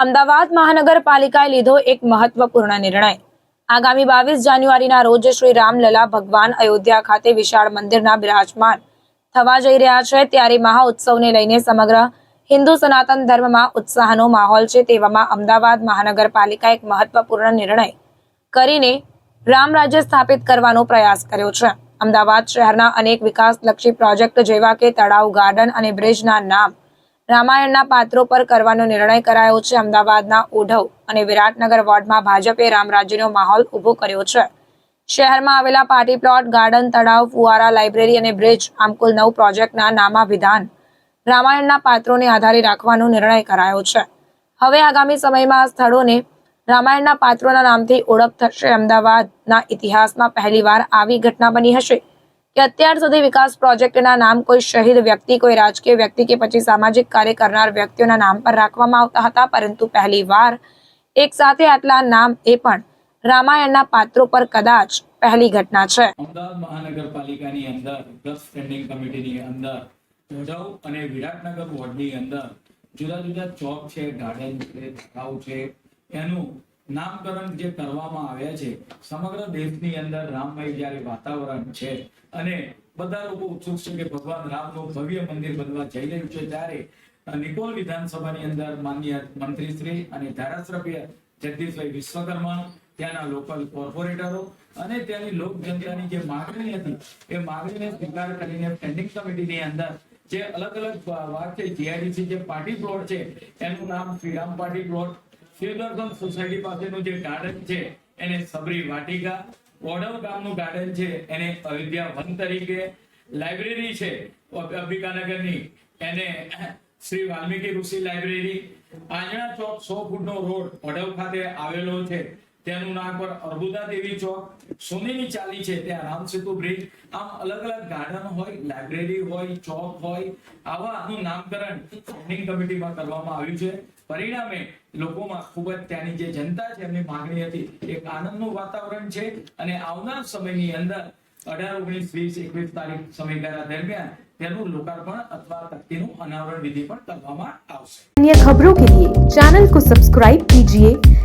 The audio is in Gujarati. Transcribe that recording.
અમદાવાદ મહાનગરપાલિકાએ લીધો એક મહત્વપૂર્ણ નિર્ણય. આગામી બાવીસ જાન્યુઆરીના રોજ શ્રી રામલલા ભગવાન અયોધ્યા ખાતે વિશાળ મંદિરના બિરાજમાન થવા જઈ રહ્યા છે. ત્યારે મહા ઉત્સવને લઈને સમગ્ર હિન્દુ સનાતન ધર્મમાં ઉત્સાહનો માહોલ છે તેવામાં અમદાવાદ મહાનગરપાલિકા એક મહત્વપૂર્ણ નિર્ણય કરીને રામ રાજ્ય સ્થાપિત કરવાનો પ્રયાસ કર્યો છે. અમદાવાદ શહેરના અનેક વિકાસલક્ષી પ્રોજેક્ટ જેવા કે તળાવ ગાર્ડન અને બ્રિજના નામ રામાયણના પાત્રો પર કરવાનો નિર્ણય કરાયો છે અમદાવાદના ઓઢવ અને વિરાટનગર વોર્ડમાં ભાજપે રામરાજ્યનો માહોલ ઊભો કર્યો છે. શહેરમાં આવેલા પાર્ટી પ્લોટ, ગાર્ડન, તળાવ, ફુવારા, લાઇબ્રેરી અને બ્રિજ આમ કુલ નવ પ્રોજેક્ટના નામાવિધાન રામાયણના પાત્રોને આધારે રાખવાનો નિર્ણય કરાયો છે. હવે આગામી સમયમાં આ સ્થળોને રામાયણના પાત્રોના નામથી ઓળખ થશે. અમદાવાદના ઇતિહાસમાં પહેલીવાર આવી ઘટના બની હશે. કે અત્યાર સુધી વિકાસ પ્રોજેક્ટના નામ કોઈ શહીદ વ્યક્તિ, કોઈ રાજકીય વ્યક્તિ કે પછી સામાજિક કાર્ય કરનાર વ્યક્તિઓના નામ પર રાખવામાં આવતા હતા, પરંતુ પહેલીવાર એક સાથે આટલા નામ એ પણ રામાયણના પાત્રો પર કદાચ પહેલી ઘટના છે. અમદાવાદ મહાનગરપાલિકાની અંદર પ્લસ સ્ટેન્ડિંગ કમિટીની અંદર ઓઢવ અને વિરાટનગર વોર્ડની અંદર જુદા જુદા ચોક છે, ગાર્ડન છે તળાવ છે, એનું નામકરણ જે કરવામાં આવ્યા છે, સમગ્ર દેશની અંદર રામમય જયારે વાતાવરણ છે અને બધા લોકો ઉત્સુક છે કે ભગવાન રામનું ભવ્ય મંદિર બનવા જઈ રહ્યું છે, ત્યારે નિકોલ વિધાનસભાની અંદર માન્ય મંત્રીશ્રી અને ધારાસભ્ય જગદીશભાઈ વિશ્વકર્મા, ત્યાંના લોકલ કોર્પોરેટરો અને ત્યાંની લોક જનતાની જે માગણી હતી, એ માગણીને સ્વીકાર કરીને સ્ટેન્ડિંગ કમિટીની અંદર જે અલગ અલગ વાત છે જીઆઈડીસી જે પાર્ટી પ્લોટ છે, એનું નામ Shriram party plot Shivdarshan society પાસેનું જે ગાર્ડન છે, એને સબરી વાટિકા ઓડવ ગામનું ગાર્ડન છે, એને અયોધ્યા વન તરીકે લાઇબ્રેરી છે, અંબિકાનગરની. એને શ્રી વાલ્મીકી ઋષિ લાઇબ્રેરી આંજણા ચોક સો ફૂટનો રોડ ઓડવ ખાતે આવેલો છે. તેનું નામ પર અર્બુદા દેવી ચોક. સોનેની ચાલી છે ત્યાં રામ સેતુ બ્રિજ. આમ અલગ અલગ ગાર્ડન હોય, લાઇબ્રેરી હોય, ચોક હોય, આવા આનું નામકરણ સ્ટેન્ડિંગ કમિટીમાં કરવામાં આવ્યું છે. પરિણામે લોકોમાં ખૂબ જ ત્યાંની જે જનતા છે, એમની માંગણી હતી, એક આનંદનું વાતાવરણ છે અને આવનાર સમયની અંદર અઢાર, ઓગણીસ, વીસ, એકવીસ તારીખ સમયગાળા દરમિયાન તેનું લોકાર્પણ અથવા તકતીનું અનાવરણ વિધિ પણ કરવામાં આવશે. અન્ય ખબરો કે લીએ ચેનલ કો સબસ્ક્રાઇબ કીજીએ.